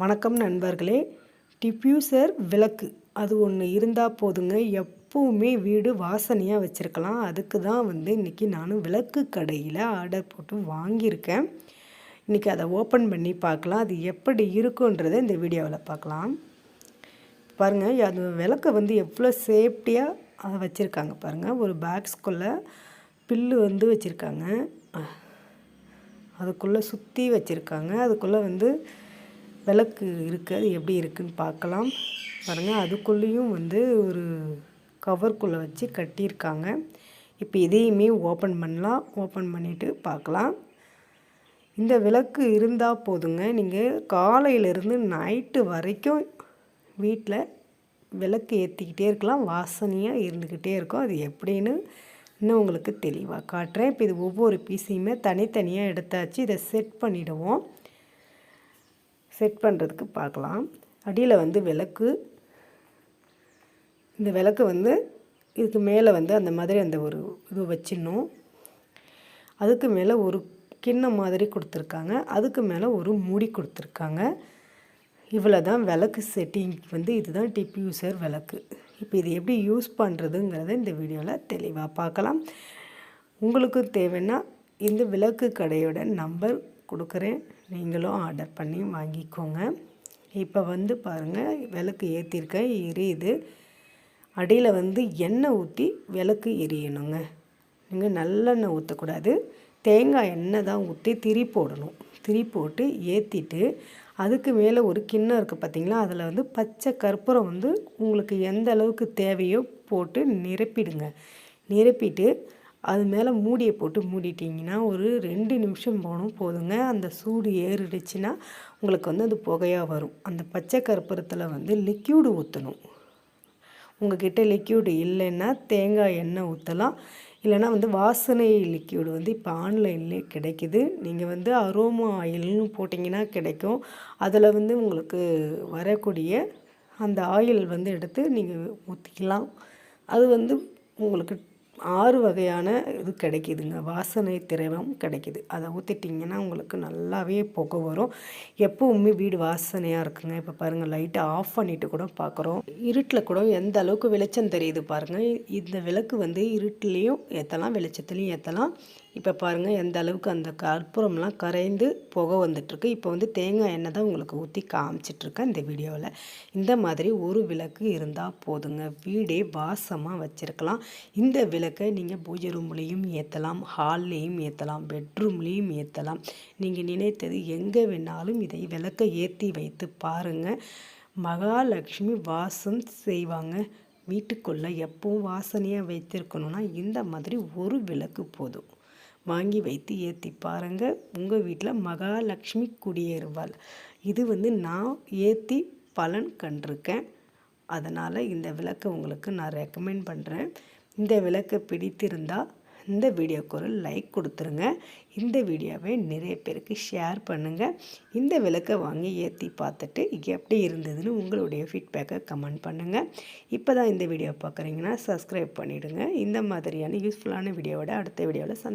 வணக்கம் நண்பர்களே. டிஃப்யூசர் விளக்கு. அது ஒன்று இருந்தால் போதுங்க. எப்பவுமே வீடு வாசனையாக வச்சுருக்கலாம். அதுக்கு தான் வந்து இன்றைக்கி நானும் விளக்கு கடையில் ஆர்டர் போட்டு வாங்கியிருக்கேன். இன்றைக்கி அதை ஓப்பன் பண்ணி பார்க்கலாம். அது எப்படி இருக்குன்றதை இந்த வீடியோவில் பார்க்கலாம். பாருங்கள் அது விளக்கை வந்து எவ்வளோ சேஃப்டியாக அதை வச்சுருக்காங்க பாருங்கள் ஒரு பேக்ஸ்குள்ளே பில்லு வந்து வச்சுருக்காங்க. அதுக்குள்ளே சுற்றி வச்சுருக்காங்க. அதுக்குள்ளே வந்து விளக்கு இருக்குது அது எப்படி இருக்குதுன்னு பார்க்கலாம். பாருங்கள் அதுக்குள்ளேயும் வந்து ஒரு கவர்க்குள்ளே வச்சு கட்டியிருக்காங்க. இப்போ இதையுமே ஓப்பன் பண்ணலாம். ஓப்பன் பண்ணிவிட்டு பார்க்கலாம். இந்த விளக்கு இருந்தால் போதுங்க. நீங்கள் காலையிலேருந்து நைட்டு வரைக்கும் வீட்டில் விளக்கு ஏற்றிக்கிட்டே இருக்கலாம். வாசனையாக இருந்துக்கிட்டே இருக்கும். அது எப்படின்னு இன்னும் உங்களுக்கு தெளிவாக காட்டுறேன். இப்போ இது ஒவ்வொரு பீஸையுமே தனித்தனியாக எடுத்தாச்சு. இதை செட் பண்ணிவிடுவோம் செட் பண்ணுறதுக்கு பார்க்கலாம். அடியில் வந்து விளக்கு. இந்த விளக்கு வந்து இதுக்கு மேலே வந்து அந்த மாதிரி அந்த ஒரு இது வச்சிடணும். அதுக்கு மேலே ஒரு கிண்ணம் மாதிரி கொடுத்துருக்காங்க. அதுக்கு மேலே ஒரு மூடி கொடுத்துருக்காங்க. இவ்வளோ தான் விளக்கு செட்டிங் வந்து இதுதான் டிப் யூசர் விளக்கு. இப்போ இது எப்படி யூஸ் பண்ணுறதுங்கிறத இந்த வீடியோவில் தெளிவாக பார்க்கலாம். உங்களுக்கு தேவைன்னா இந்த விளக்கு கடையோட நம்பர் கொடுக்குறேன். நீங்களும் ஆர்டர் பண்ணி வாங்கிக்கோங்க. இப்போ வந்து பாருங்கள் விளக்கு ஏற்றிருக்கேன் எரியுது. அடியில் வந்து எண்ணெய் ஊற்றி விளக்கு எரியணுங்க. நீங்கள் நல்லெண்ணெய் ஊற்றக்கூடாது தேங்காய் எண்ணெய் தான் ஊற்றி திரி போடணும். திரி போட்டு ஏற்றிட்டு அதுக்கு மேலே ஒரு கிண்ணம் இருக்குது பார்த்திங்களா அதில் வந்து பச்சை கற்பூரம் வந்து உங்களுக்கு எந்த அளவுக்கு தேவையோ போட்டு நிரப்பிடுங்க. நிரப்பிட்டு அது மேலே மூடியை போட்டு மூடிட்டிங்கன்னா ஒரு ரெண்டு நிமிஷம் போனோம் போதுங்க. அந்த சூடு ஏறிடுச்சுன்னா உங்களுக்கு வந்து அது புகையாக வரும். அந்த பச்சை கற்பூரத்தில் வந்து லிக்யூடு ஊற்றணும் உங்கள்கிட்ட லிக்யூடு இல்லைன்னா தேங்காய் எண்ணெய் ஊற்றலாம் இல்லைனா வந்து வாசனை லிக்யூடு வந்து இப்போ ஆன்லைன்லேயே கிடைக்கிது. நீங்கள் வந்து அரோமா ஆயில்னு போட்டிங்கன்னா கிடைக்கும். அதில் வந்து உங்களுக்கு வரக்கூடிய அந்த ஆயில் வந்து எடுத்து நீங்கள் ஊற்றிக்கலாம் அது வந்து உங்களுக்கு ஆறு வகையான இது கிடைக்கிதுங்க. வாசனை திரவம் கிடைக்கிது. அதை ஊற்றிட்டிங்கன்னா உங்களுக்கு நல்லாவே புகை வரும். எப்போவுமே வீடு வாசனையாக இருக்குங்க. இப்போ பாருங்கள் லைட்டை ஆஃப் பண்ணிவிட்டு கூட பார்க்குறோம் இருட்டில் கூட எந்த அளவுக்கு வெளிச்சம் தெரியுது பாருங்கள் இந்த விளக்கு வந்து இருட்டுலேயும் ஏற்றலாம் வெளிச்சத்துலேயும் ஏற்றலாம் இப்போ பாருங்கள் எந்த அளவுக்கு அந்த கற்பூரம்லாம் கரைந்து புகை வந்துட்டுருக்கு. இப்போ வந்து தேங்காய் எண்ணெய் தான் உங்களுக்கு ஊற்றி காமிச்சிட்ருக்கேன் இந்த வீடியோவில் இந்த மாதிரி ஒரு விளக்கு இருந்தால் போதுங்க. வீடே வாசமாக வச்சுருக்கலாம். இந்த விளக்கு விளக்கை நீங்கள் பூஜை ரூம்லேயும் ஏற்றலாம் ஹால்லேயும் ஏற்றலாம் பெட்ரூம்லேயும் ஏற்றலாம் நீங்கள் நினைத்தது எங்கே வேணாலும் இதை விளக்கை ஏற்றி வைத்து பாருங்கள் மகாலட்சுமி வாசம் செய்வாங்க. வீட்டுக்குள்ளே எப்பவும் வாசனையாக வைத்திருக்கணும்னா இந்த மாதிரி ஒரு விளக்கு போதும். வாங்கி வைத்து ஏற்றி பாருங்கள் உங்கள் வீட்டில் மகாலட்சுமி குடியேறுவாள். இது வந்து நான் ஏற்றி பலன் கண்டிருக்கேன். அதனால் இந்த விளக்கை உங்களுக்கு நான் ரெக்கமெண்ட் பண்ணுறேன் இந்த விளக்கை பிடித்திருந்தால் இந்த வீடியோக்கு ஒரு லைக் கொடுத்துருங்க. இந்த வீடியோவை நிறைய பேருக்கு ஷேர் பண்ணுங்கள் இந்த விளக்கை வாங்கி ஏற்றி பார்த்துட்டு எப்படி இருந்ததுன்னு உங்களுடைய ஃபீட்பேக்கை கமெண்ட் பண்ணுங்கள் இப்போ தான் இந்த வீடியோ பார்க்குறீங்கன்னா சப்ஸ்கிரைப் பண்ணிவிடுங்க இந்த மாதிரியான யூஸ்ஃபுல்லான வீடியோவோட அடுத்த வீடியோவில் சந்தி